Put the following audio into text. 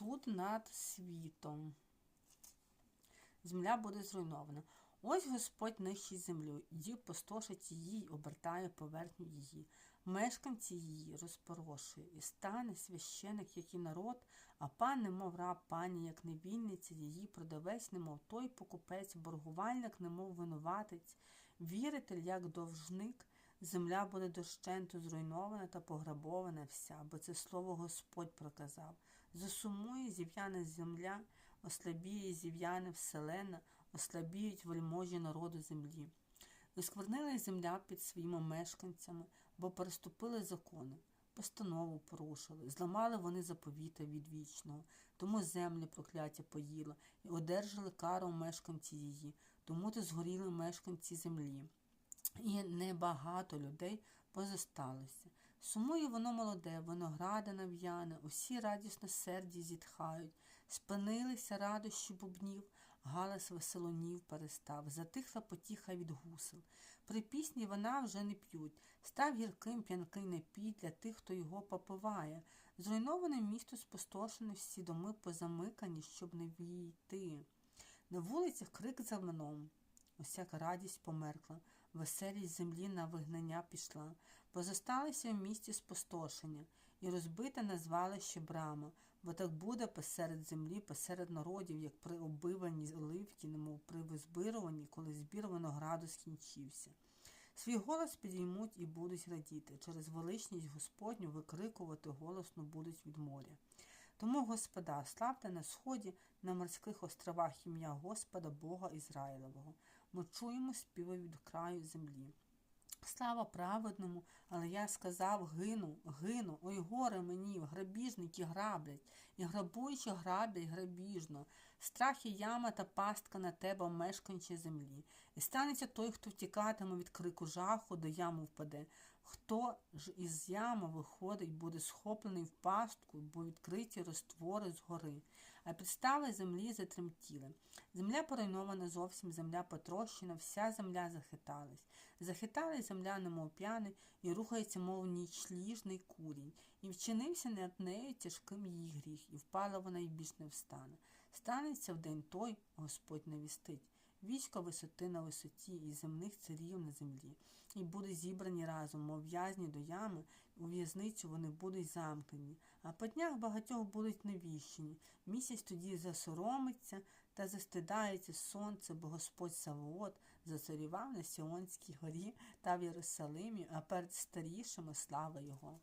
суд над світом. Земля буде зруйнована. Ось Господь нищить землю, і пустошить її обертає поверхню її. Мешканці її розпорошує, і стане священик, як і народ, а пан, немов раб, пані, як невільниця, її продавець, немов той покупець, боргувальник, немов винуватець, віритель, як довжник. Земля буде дощенту зруйнована та пограбована вся, бо це слово Господь проказав. Засумує зів'яна земля, ослабіє зів'яне вселена, ослабіють вельможі народу землі. Осквернила земля під своїми мешканцями, бо переступили закони, постанову порушили, зламали вони заповіта від вічного, тому землі прокляття поїла, і одержали кару мешканці її, тому то згоріли мешканці землі. І небагато людей позосталося. Сумує воно молоде, виногради нав'яне, усі радісно серді зітхають, спинилися радощі бубнів, галас веселонів перестав, затихла потіха від гусел. При пісні вона вже не п'ють, став гірким п'янкий напій для тих, хто його попиває. Зруйноване місто спустошене, всі доми позамикані, щоб не війти. На вулицях крик за вином. Усяка радість померкла, веселість землі на вигнання пішла. Позосталися в місті спустошення, і розбите назвали ще брама, бо так буде посеред землі, посеред народів, як при оббиванні оливки, немов при визбируванні, коли збір винограду скінчився. Свій голос підіймуть і будуть радіти, через величність Господню викрикувати голосно будуть від моря. Тому, Господа, славте на сході, на морських островах ім'я Господа Бога Ізраїлевого. Ми чуємо співи від краю землі. Слава праведному, але я сказав гину, гину, ой горе мені, грабіжники граблять, і грабуючи граблять грабіжно. Страх і яма та пастка на тебе, мешканче землі. І станеться той, хто втікатиме від крику жаху, до яму впаде. Хто ж із ями виходить, буде схоплений в пастку, бо відкриті розтвори згори, а підстави землі затремтіли. Земля поруйнована зовсім, земля потрощена, вся земля захиталась. Захиталась земля, немов п'яний, і рухається, мов нічліжний курінь, і вчинився над нею тяжким її гріх, і впала вона й більш не встане. Станеться в день той, Господь навістить. Війська висоти на висоті і земних царів на землі, і будуть зібрані разом, мов в'язні до ями, у в'язницю вони будуть замкнені, а по днях багатьох будуть навіщені. Місяць тоді засоромиться та застидається сонце, бо Господь Савоот зацарював на Сіонській горі та в Єрусалимі, а перед старішими слава Його.